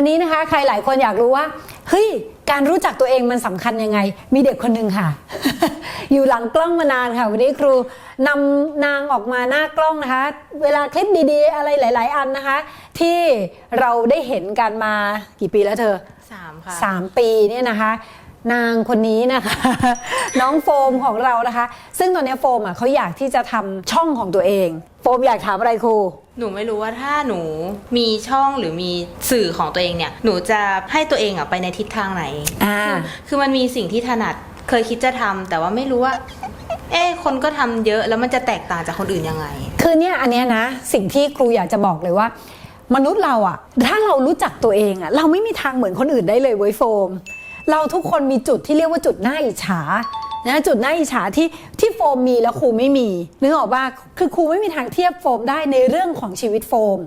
วันนี้นะคะ ใครหลายคนอยากรู้ว่าเฮ้ยการรู้จักตัวเองมันสำคัญยังไง มีเด็กคนหนึ่งค่ะ อยู่หลังกล้องมานานค่ะ วันนี้ครูนำนางออกมาหน้ากล้องนะคะ เวลาคลิปดีๆ อะไรหลาย ๆ อันนะคะ ที่เราได้เห็นกันมากี่ปีแล้วเธอสามค่ะสามปีเนี่ยนะคะ นางคนนี้นะคะ น้องโฟมของเรานะคะ ซึ่งตอนนี้โฟมอะเขาอยากที่จะทำช่องของตัวเอง โฟมอยากถามอะไรครู หนูไม่รู้ว่าถ้าหนูมีช่องหรือมีสื่อของตัวเองเนี่ย หนูจะให้ตัวเองอะไปในทิศทางไหน อ่าคือคือมันมีสิ่งที่ถนัดเคยคิดจะทำแต่ว่าไม่รู้ว่า เอ๊ะคนก็ทำเยอะแล้วมันจะแตกต่างจากคนอื่นยังไง คือเนี่ยอันเนี้ยนะสิ่งที่ครูอยากจะบอกเลยว่า มนุษย์เราอะถ้าเรารู้จักตัวเองอะเราไม่มีทางเหมือนคนอื่นได้เลยเว้ยโฟม เราทุกคนมีจุดที่เรียกว่าจุดน่าอิจฉานะจุดน่าอิจฉาที่ที่โฟมมีแล้วครูไม่มีนึกออกว่าคือครูไม่มีทางเทียบโฟมได้ในเรื่องของชีวิตโฟม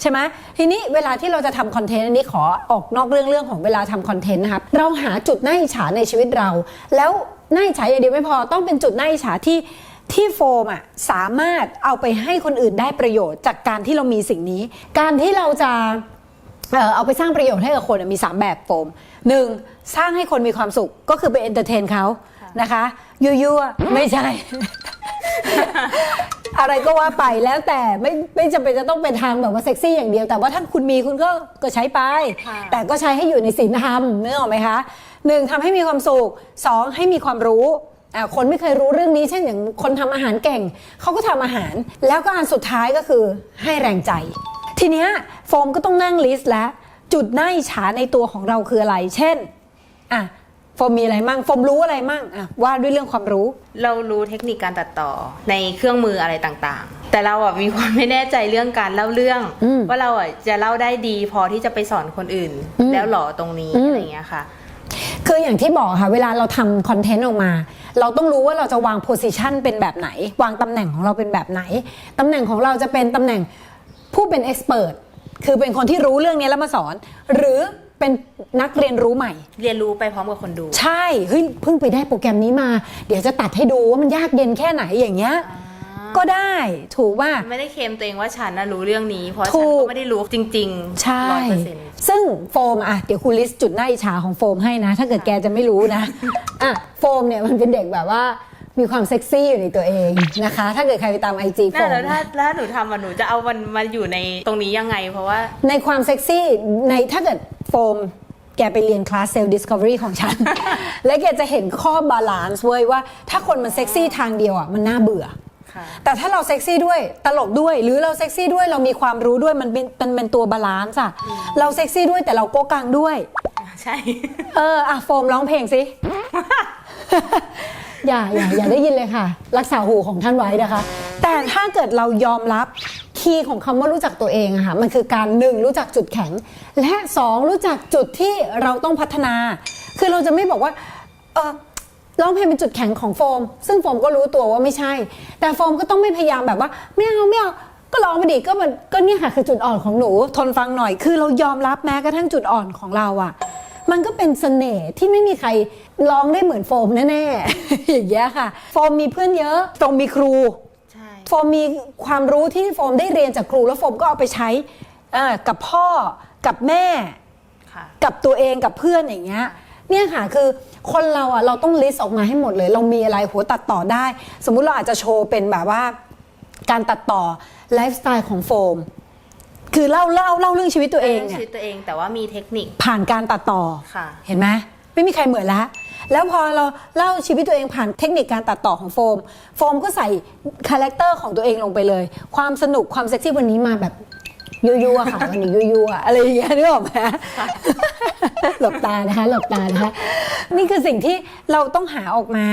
ใช่ไหมทีนี้เวลาที่เราจะทำคอนเทนต์อันนี้ขอออกนอกเรื่องเรื่องของเวลาทำคอนเทนต์นะครับเราหาจุดน่าอิจฉาในชีวิตเรา แล้วน่าอิจฉาอย่างเดียวไม่พอต้องเป็นจุดน่าอิจฉาที่ที่โฟมอะสามารถเอาไปให้คนอื่นได้ประโยชน์จากการที่เรามีสิ่งนี้ การที่เราจะ เอ่อเอาไปสร้างประโยชน์ให้กับคนอะมี 3 แบบโฟมหนึ่งสร้างให้คนมีความสุขก็คือไปเอนเตอร์เทนเขานะคะยั่วๆไม่ใช่ อะไรก็ว่าไปแล้วแต่ไม่ไม่จำเป็นจะต้องเป็นทางแบบว่าเซ็กซี่อย่างเดียว แต่ว่าถ้าคุณมีคุณก็ก็ใช้ไปค่ะแต่ก็ใช้ให้อยู่ในศีลธรรมนึกออกไหมคะหนึ่งทำให้มีความสุขสองให้มีความรู้อะคนไม่เคยรู้เรื่องนี้เช่นอย่างคนทำอาหารเก่งเขาก็ทำอาหาร แล้วก็อันสุดท้ายก็คือให้แรงใจ ทีเนี้ยโฟมก็ต้องนั่งลิสต์แล้ว จุดน่าอิจฉาในตัวของเราคืออะไร เช่นอะโฟมมีอะไรมั่งโฟมรู้อะไรมั่งอะว่าด้วยเรื่องความรู้ เรารู้เทคนิคการตัดต่อในเครื่องมืออะไรต่างๆ แต่เราอะมีความไม่แน่ใจเรื่องการเล่าเรื่อง อืมว่าเราอะจะเล่าได้ดีพอที่จะไปสอนคนอื่น อืมแล้วหรอตรงนี้อืม อะไรอย่างเงี้ยค่ะ คืออย่างที่บอกค่ะเวลาเราทำคอนเทนต์ออกมา เราต้องรู้ว่าเราจะวางโพสิชันเป็นแบบไหน วางตำแหน่งของเราเป็นแบบไหนตำแหน่งของเราจะเป็นตำแหน่ง ผู้เป็นเอ็กซ์เพรสคือเป็นคนที่รู้เรื่องนี้แล้วมาสอน หรือเป็นนักเรียนรู้ใหม่ เรียนรู้ไปพร้อมกับคนดู ใช่เฮ้ยเพิ่งไปได้โปรแกรมนี้มา เดี๋ยวจะตัดให้ดูว่ามันยากเย็นแค่ไหนอย่างเงี้ยก็ได้ถูกว่าไม่ได้เคลมตัวเองว่าฉันน่ะรู้เรื่องนี้ เพราะถูฉันกก็ไม่ได้รู้จริงๆใช่ร้อยเปอร์เซ็นต์ซึ่งโฟมอะเดี๋ยวครูลิสต์จุดหน้าอิจฉาของโฟมให้นะ ถ้าเกิดแกจะไม่รู้นะอะโฟมเนี่ยมันเป็นเด็กแบบว่า มีความเซ็กซี่อยู่ในตัวเองนะคะ ถ้าเกิดใครไปตามไอจีโฟน่ามแล้วถ้าถ้าหนูทำอะหนูจะเอามันมาอยู่ในตรงนี้ยังไง เพราะว่าในความเซ็กซี่ในถ้าเกิดโฟมแกไปเรียนคลาสเซลล์ดิสคัฟเวอรี่ของฉัน และแกจะเห็นข้อบาลานซ์เว้ยว่าถ้าคนมันเซ็กซี่ทางเดียวอะมันน่าเบื่อค่ะแต่ถ้าเราเซ็กซี่ด้วยตลกด้วย หรือเราเซ็กซี่ด้วยเรามีความรู้ด้วยมันเป็นมันเป็นตัวบาลานซ์อะเราเซ็กซี่ด้วยแต่เราโก้กังด้วย ใช่ เอออะโฟมร้องเพลงสิ อย่าอย่าอย่าได้ยินเลยค่ะ รักษาหูของท่านไว้นะคะ แต่ถ้าเกิดเรายอมรับคีย์ของคำว่ารู้จักตัวเองอะค่ะมันคือการหนึ่งรู้จักจุดแข็ง และสองรู้จักจุดที่เราต้องพัฒนา คือเราจะไม่บอกว่าเออร้องเพลงเป็นจุดแข็งของโฟม ซึ่งโฟมก็รู้ตัวว่าไม่ใช่ แต่โฟมก็ต้องไม่พยายามแบบว่าไม่เอาไม่เอาก็ร้องไปดิก็มันก็เนี่ยค่ะคือจุดอ่อนของหนู ทนฟังหน่อยคือเรายอมรับแม้กระทั่งจุดอ่อนของเราอะ มันก็เป็นเสน่ห์ที่ไม่มีใครร้องได้เหมือนโฟมแน่ๆอย่างเงี้ยค่ะ โฟมมีเพื่อนเยอะโฟมมีครูใช่โฟมมีความรู้ที่โฟมได้เรียนจากครู แล้วโฟมก็เอาไปใช้เอ่อกับพ่อกับแม่ค่ะกับตัวเองกับเพื่อนอย่างเงี้ยเนี่ยค่ะคือคนเราอะเราต้องลิสต์ออกมาให้หมดเลย เรามีอะไรหัวตัดต่อได้ สมมุติเราอาจจะโชว์เป็นแบบว่า การตัดต่อไลฟ์สไตล์ของโฟม คือเล่าเล่าเล่าเรื่องชีวิตตัวเองเรื่องเนี่ยชีวิตตัวเองแต่ว่ามีเทคนิค ผ่านการตัดต่อ ค่ะ เห็นไหมไม่มีใครเหมือนละแล้วพอเราเล่าชีวิตตัวเองผ่านเทคนิคการตัดต่อของโฟม โฟมก็ใส่คาแรคเตอร์ของตัวเองลงไปเลย ความสนุกความเซ็กซี่วันนี้มาแบบยั่วๆค่ะ วันนี้ยั่วๆอะไรอย่างเงี้ยนึกออกไหมหลบตานะคะหลบตานะคะ นี่คือสิ่งที่เราต้องหาออกมา